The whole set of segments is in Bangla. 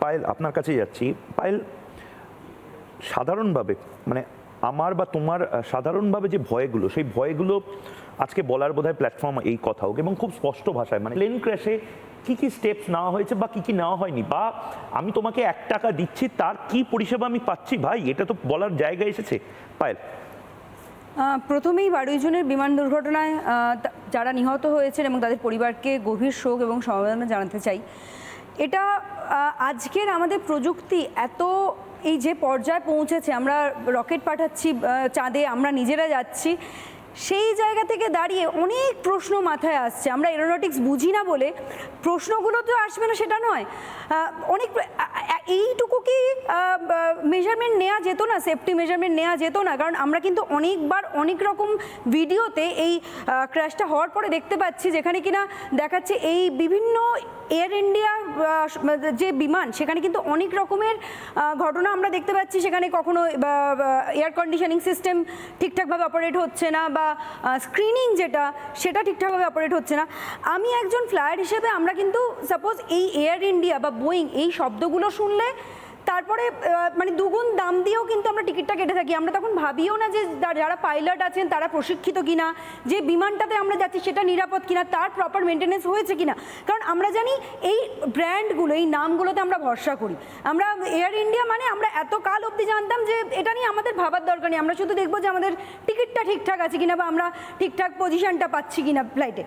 পায়েল আপনার কাছে যাচ্ছি। পায়েল সাধারণভাবে মানে আমার বা তোমার সাধারণভাবে যে ভয়গুলো, সেই ভয়গুলো আজকে বলার বোধহয় প্ল্যাটফর্ম এই কথা হোক, এবং খুব স্পষ্ট ভাষায় মানে প্লেন ক্র্যাশে কি কি স্টেপস নেওয়া হয়েছে বা কি কি নেওয়া হয়নি, বা আমি তোমাকে এক টাকা দিচ্ছি, তার কি পরিষেবা আমি পাচ্ছি, ভাই? এটা তো বলার জায়গা এসেছে। পায়েল প্রথমেই বারোই জনের বিমান দুর্ঘটনায় যারা নিহত হয়েছেন এবং তাদের পরিবারকে গভীর শোক এবং সমবেদনা জানাতে চাই। এটা আজকের আমাদের প্রযুক্তি এত এই যে পর্যায়ে পৌঁছেছে, আমরা রকেট পাঠাচ্ছি চাঁদে আমরা নিজেরা যাচ্ছি, সেই জায়গা থেকে দাঁড়িয়ে অনেক প্রশ্ন মাথায় আসছে। আমরা এরোনটিক্স বুঝি না বলে প্রশ্নগুলো তো আসবে না, সেটা নয়। অনেক এইটুকু কি মেজারমেন্ট নেওয়া যেত না সেফটি মেজারমেন্ট নেওয়া যেত না? কারণ আমরা কিন্তু অনেকবার অনেক রকম ভিডিওতে এই ক্র্যাশটা হওয়ার পরে দেখতে পাচ্ছি, যেখানে কিনা দেখাচ্ছে এই বিভিন্ন এয়ার ইন্ডিয়ার যে বিমান, সেখানে কিন্তু অনেক রকমের ঘটনা আমরা দেখতে পাচ্ছি। সেখানে কখনো এয়ার কন্ডিশনিং সিস্টেম ঠিকঠাকভাবে অপারেট হচ্ছে না বা স্ক্রিনিং যেটা, সেটা ঠিকঠাকভাবে অপারেট হচ্ছে না। আমি একজন ফ্লায়ার হিসেবে আমরা কিন্তু সাপোজ এই এয়ার ইন্ডিয়া বা বোয়িং এই শব্দগুলো শুনলে তারপরে মানে দুগুণ দাম দিয়েও কিন্তু আমরা টিকিটটা কেটে থাকি। আমরা তখন ভাবিও না যে যারা পাইলট আছেন তারা প্রশিক্ষিত কিনা, যে বিমানটাতে আমরা যাচ্ছি সেটা নিরাপদ কিনা, তার প্রপার মেনটেনেন্স হয়েছে কিনা। কারণ আমরা জানি এই ব্র্যান্ডগুলো এই নামগুলোতে আমরা ভরসা করি। আমরা এয়ার ইন্ডিয়া মানে আমরা এত কাল অবধি জানতাম যে এটা নিয়ে আমাদের ভাবার দরকার নেই। আমরা শুধু দেখব যে আমাদের টিকিটটা ঠিকঠাক আছে কিনা বা আমরা ঠিকঠাক পজিশনটা পাচ্ছি কিনা ফ্লাইটে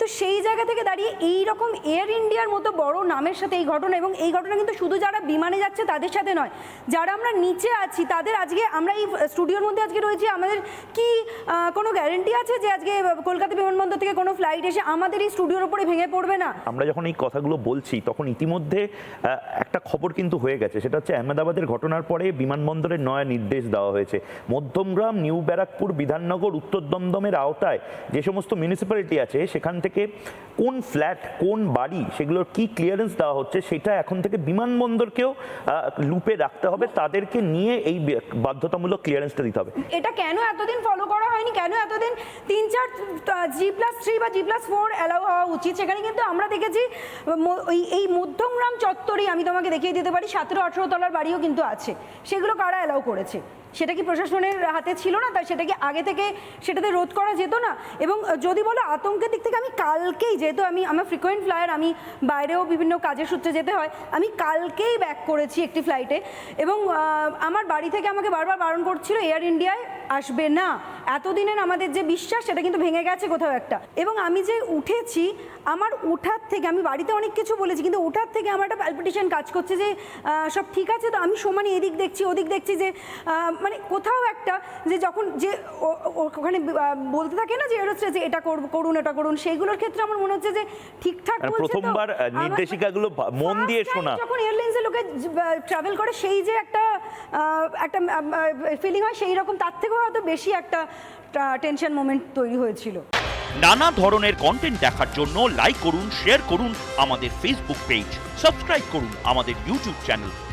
তো সেই জায়গা থেকে দাঁড়িয়ে এই রকম এয়ার ইন্ডিয়ার মতো বড় নামের সাথে এই ঘটনা এবং এই ঘটনা কিন্তু শুধু যারা বিমানে যাচ্ছে তাদের সাথে নয়। যারা আমরা নিচে আছি, তাদের আজকে আমরা এই স্টুডিওর মধ্যে আজকে রয়েছি। আমাদের কি কোনো গ্যারেন্টি আছে যে আজকে কলকাতা বিমানবন্দর থেকে কোনো ফ্লাইট এসে আমাদের এই স্টুডিওর উপরে ভেঙে পড়বে না? আমরা যখন এই কথাগুলো বলছি, তখন ইতিমধ্যে একটা খবর কিন্তু হয়ে গেছে। সেটা হচ্ছে আহমেদাবাদের ঘটনার পরে বিমানবন্দরের নয়া নির্দেশ দেওয়া হয়েছে। মধ্যমগ্রাম, নিউ ব্যারাকপুর, বিধাননগর, উত্তর দমদমের আওতায় যে সমস্ত মিউনিসিপ্যালিটি আছে, সেখান থেকে কোন ফ্ল্যাট কোন বাড়ি, সেগুলোর কি ক্লিয়ারেন্স দেওয়া হচ্ছে, সেটা এখন থেকে বিমানবন্দরকেও লুপে রাখতে হবে, তাদেরকে নিয়ে এই বাধ্যতামূলক ক্লিয়ারেন্সটা দিতে হবে। এটা কেন এতদিন ফলো করা হয়নি? কেন এতদিন তিন চার জি প্লাস থ্রি বা জি প্লাস ফোর অ্যালাউ হওয়া উচিত? সেখানে কিন্তু আমরা দেখেছি এই মধ্যমগ্রাম চত্বরেই, আমি তোমাকে দেখিয়ে দিতে পারি, সতেরো আঠেরো তলার বাড়িও কিন্তু আছে। সেগুলো কারা অ্যালাউ করেছে? সেটা কি প্রশাসনের হাতে ছিল না? তাই সেটা কি আগে থেকে সেটাতে রোধ করা যেত না? এবং যদি বলো আতঙ্কের দিক থেকে আমি কালকেই যেহেতু আমি, আমার ফ্রিকোয়েন্ট ফ্লায়ার আমি বাইরেও বিভিন্ন কাজের সূত্রে যেতে হয়, আমি কালকেই ব্যাক করেছি একটি ফ্লাইটে এবং আমার বাড়ি থেকে আমাকে বারবার বারণ করছিল এয়ার ইন্ডিয়ায় আসবে না। এতদিনের আমাদের যে বিশ্বাস, সেটা কিন্তু ভেঙে গেছে কোথাও একটা। এবং আমি যে উঠেছি, আমার উঠার থেকে, আমি বাড়িতে অনেক কিছু বলেছি, কিন্তু উঠার থেকে আমার একটা প্যালপিটেশন কাজ করছে যে সব ঠিক আছে তো? আমি সমানে এদিক দেখছি, ওদিক দেখছি যে মানে কোথাও একটা যে যখন যে ওখানে বলতে থাকে না যে এরোচ্ছে যে এটা করুন এটা করুন সেইগুলোর ক্ষেত্রে আমার মনে হচ্ছে যে ঠিকঠাক মানে। প্রথমবার, নির্দেশিকাগুলো মন দিয়ে শোনা। যখন এয়ারলাইন্সের লোকে ট্রাভেল করে সেই যে একটা একটা ফিলিং হয় সেই রকম তার থেকেও হয়তো বেশি একটা টেনশন মোমেন্ট তৈরি হয়েছিল নানা ধরনের কন্টেন্ট দেখার জন্য লাইক করুন শেয়ার করুন আমাদের ফেসবুক পেজ সাবস্ক্রাইব করুন আমাদের ইউটিউব চ্যানেল